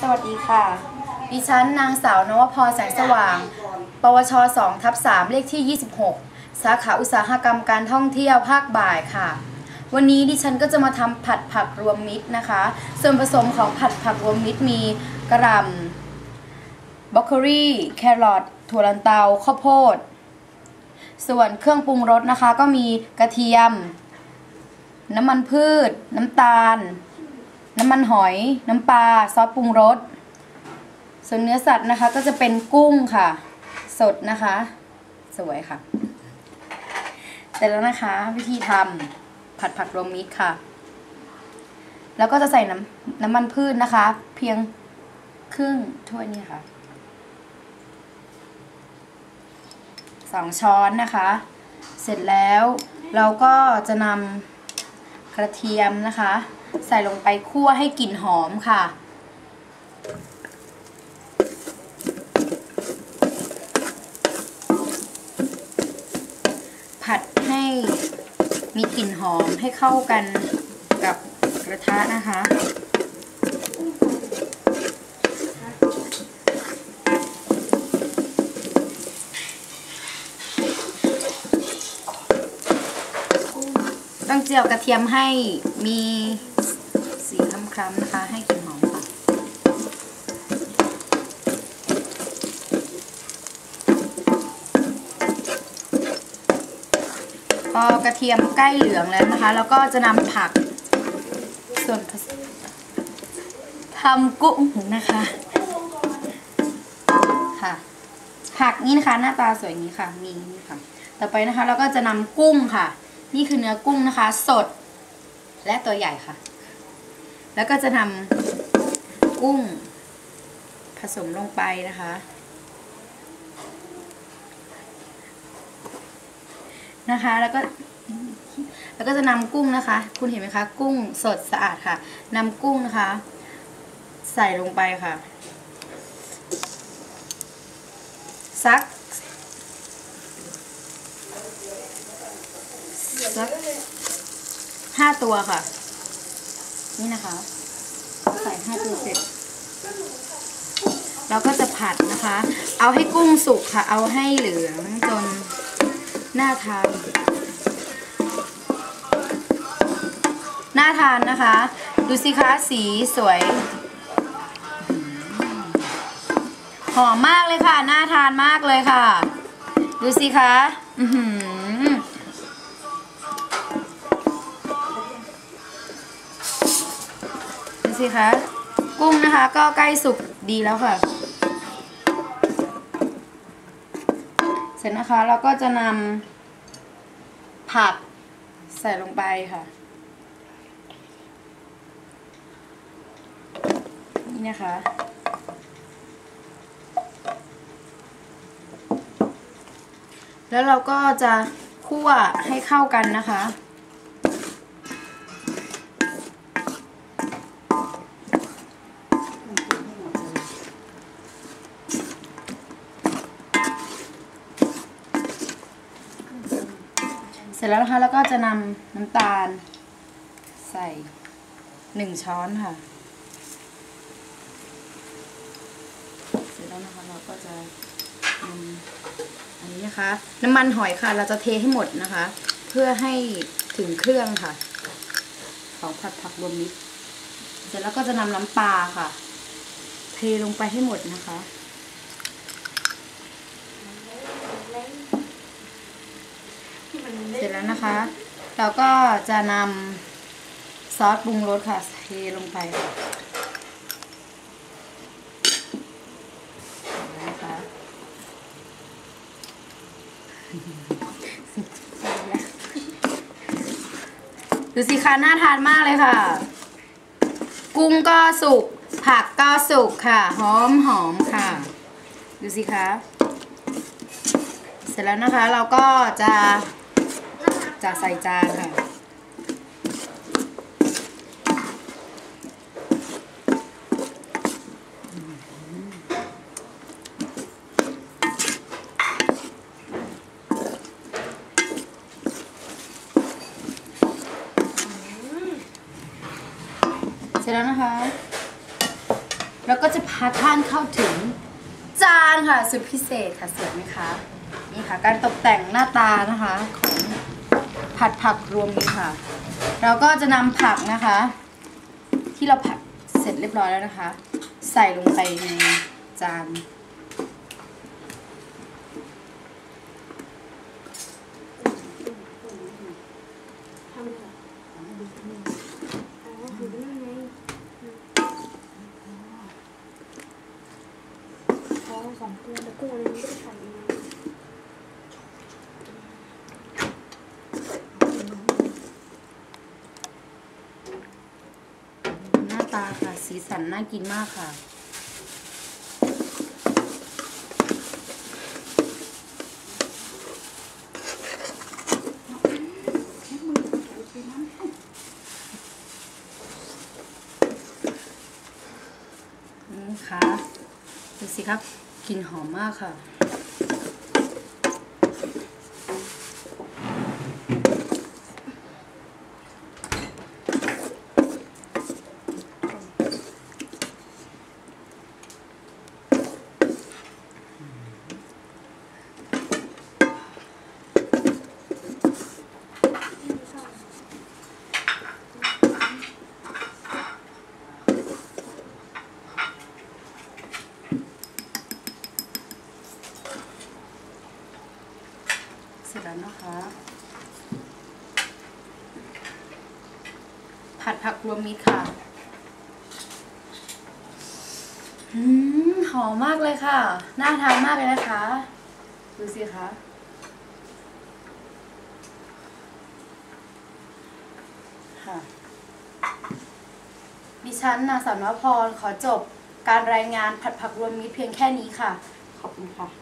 สวัสดีค่ะ ดิฉันนางสาวนวพรแสงสว่าง ปวช2ทับ3เลขที่ 26 สาขาอุตสาหกรรมการท่องเที่ยวภาคบ่ายค่ะ วันนี้ดิฉันก็จะมาทำผัดผักรวมมิตรนะคะ ส่วนผสมของผัดผักรวมมิตรมีกระหล่ำบล็อกโคลีแครอทถั่วลันเตาข้าวโพด ส่วนเครื่องปรุงรสนะคะ ก็มีกระเทียม น้ำมันพืช น้ำตาล น้ำมันหอย น้ำปลาซอสปรุงรส ส่วนเนื้อสัตว์นะคะ ก็จะเป็นกุ้งค่ะ สดนะคะ สวยค่ะเสร็จแล้วนะคะวิธีทำผัดผักรวมมิตรค่ะ แล้วก็จะใส่น้ำน้ำมันพืชนะคะ เพียงครึ่งถ้วยนี้ค่ะสองช้อนนะคะ เสร็จแล้วเราก็จะนำกระเทียมนะคะ ใส่ลงไปคั่วให้กลิ่นหอมค่ะ ผัดให้มีกลิ่นหอมให้เข้ากันกับกระทะนะคะต้องเจียวกระเทียมให้มี สีคล้ำๆนะคะ ให้กลิ่นหอมค่ะพอกระเทียมใกล้เหลืองแล้วนะคะ แล้วก็จะนำผักส่วนผสมทำกุ้งนะคะ ค่ะ ผักนี่นะคะ หน้าตาสวยอย่างนี้ค่ะ มีนี่ค่ะ ต่อไปนะคะเราก็จะนำกุ้งค่ะ นี่คือเนื้อกุ้งนะคะ สด และตัวใหญ่ค่ะ แล้วก็จะนำกุ้งผสมลงไปนะคะ นะคะ แล้วก็ แล้วก็จะนำกุ้งนะคะ คุณเห็นไหมคะ กุ้งสดสะอาดค่ะนำกุ้งนะคะ ใส่ลงไปค่ะสักสักห้าตัวค่ะ นี่นะคะ ใส่ห้าตัวเสร็จ เราก็จะผัดนะคะ เอาให้กุ้งสุกค่ะ เอาให้เหลืองจนน่าทาน น่าทานนะคะ ดูสิคะสีสวยหอมมากเลยค่ะ น่าทานมากเลยค่ะ ดูสิคะ อือหือ สิคะ กุ้งนะคะก็ใกล้สุกดีแล้วค่ะ เสร็จนะคะเราก็จะนำผักใส่ลงไปค่ะ นี่นะคะแล้วเราก็จะคั่วให้เข้ากันนะคะ เสร็จแล้วนะคะแล้วก็จะนำน้ำตาล ใส่หนึ่งช้อนค่ะ เสร็จแล้วนะคะเราก็จะอันนี้นะคะ น้ำมันหอยค่ะ เราจะเทให้หมดนะคะ เพื่อให้ถึงเครื่องค่ะ ของผัดผักรวมมิตรเสร็จแล้วก็จะนำน้ำปลาค่ะ เทลงไปให้หมดนะคะ เสร็จแล้วนะคะ เราก็จะนำซอสปรุงรสค่ะเทลงไปค่ะนะคะดูสิคะน่าทานมากเลยค่ะ กุ้งก็สุก ผักก็สุกค่ะ หอมหอมค่ะ ดูสิคะ เสร็จแล้วนะคะเราก็จะ จะใส่จานค่ะ เสร็จแล้วนะคะ แล้วก็จะพาท่านเข้าถึงจานค่ะสุดพิเศษค่ะสวยไหมคะ นี่ค่ะ การตกแต่งหน้าตานะคะ ผัดผักรวมค่ะ เราก็จะนำผักนะคะ ที่เราผัดเสร็จเรียบร้อยแล้วนะคะ ใส่ลงไปในจานเลยอ๋ออยู่นั่นไงอ๋อสองตัวแล้วกุ้งอันนี้ไม่ได้ใส่มา หน้าตาค่ะ สีสั น่ากินมากค่ะ นี่ค่ะดูสิครับกลิ่นหอมมากค่ะ นะคะผัดผักรวมมิตรค่ะหอมมากเลยค่ะ น่าทานมากเลยนะคะ ดูสิคะ ค่ะ ดิฉันนางสาวนวพรขอจบการรายงานผัดผักรวมมิตรเพียงแค่นี้ค่ะ ขอบคุณค่ะ